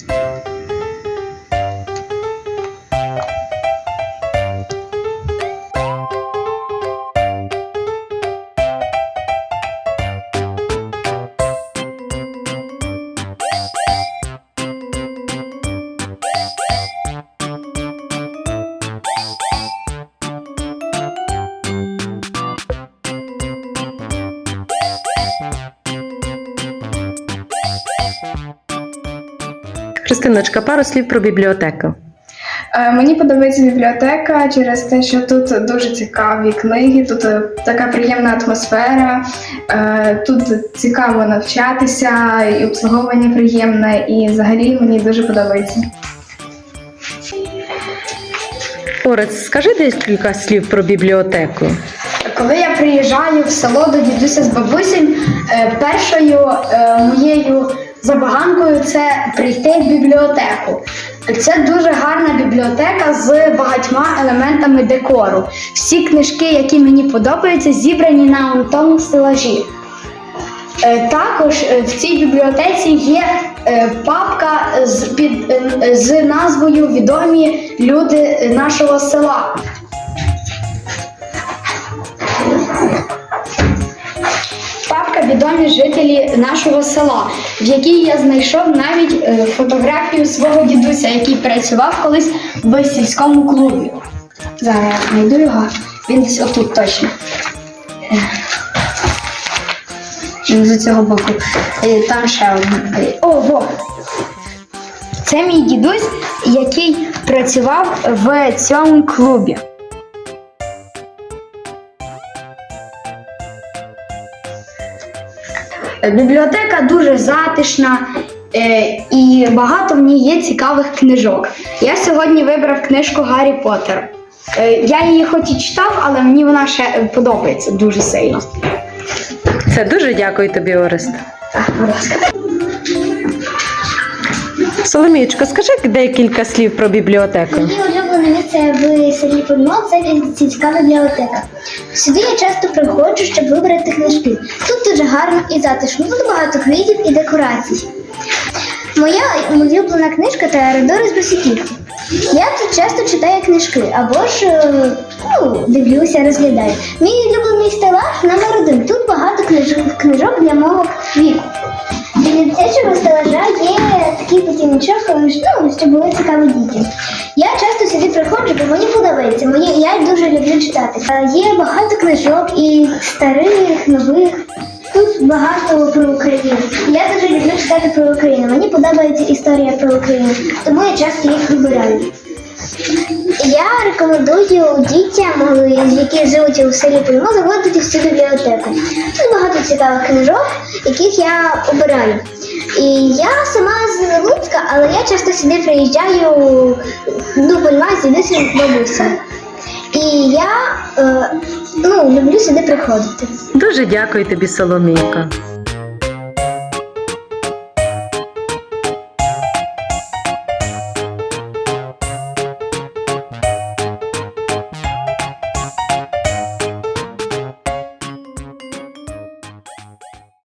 Música Христиночка, пару слів про бібліотеку. Е, Мені подобається бібліотека через те, що тут дуже цікаві книги, тут е, така приємна атмосфера, е, тут цікаво навчатися, і обслуговування приємне, і взагалі мені дуже подобається. Орець, скажи декілька слів про бібліотеку. Коли я приїжджаю в село до дідуся з бабусем, е, першою е, моєю забаганкою це прийти в бібліотеку. Це дуже гарна бібліотека з багатьма елементами декору. Всі книжки, які мені подобаються, зібрані на тому стелажі. Е, Також е, в цій бібліотеці є е, папка з, під, з назвою Відомі люди нашого села. Відомі жителі нашого села, в якій я знайшов навіть е, фотографію свого дідуся, який працював колись в сільському клубі. Зараз я знайду його. Він десь отут точно. Е. З цього боку. Е, Там ще один. О, во! Це мій дідусь, який працював в цьому клубі. Бібліотека дуже затишна е, і багато в ній є цікавих книжок. Я сьогодні вибрав книжку Гаррі Поттер. Е, я її хоч і читав, але мені вона ще е, подобається дуже сильно. Це дуже дякую тобі, Орест. Так, будь ласка. Соломієчко, скажи декілька слів про бібліотеку. Моє улюблене місце в селі Подмо це сільська бібліотека. Сюди я часто приходжу, щоб вибрати книжки. Тут дуже гарно і затишно, тут багато квітів і декорацій. Моя улюблена книжка Теодори з Босиківки. Я тут часто читаю книжки або ж е, ну, дивлюся, розглядаю. Мій улюблений стелаж номер один. Тут багато книжок для мого віку. Потіночок, ну, щоб було цікаво дітям. Я часто сюди приходжу, бо мені подобається. Мені, я дуже люблю читати. Е, Є багато книжок і старих, нових. Тут багато про Україну. Я дуже люблю читати про Україну. Мені подобається історія про Україну, тому я часто їх вибираю. Я рекомендую дітям, які живуть у селі Пільмо, заходити в цю бібліотеку. Тут багато цікавих книжок, яких я обираю. І я з Луцька, але я часто сюди приїжджаю Пільма з дідусем бабусем. І я е, ну, люблю сюди приходити. Дуже дякую тобі, Соломійко.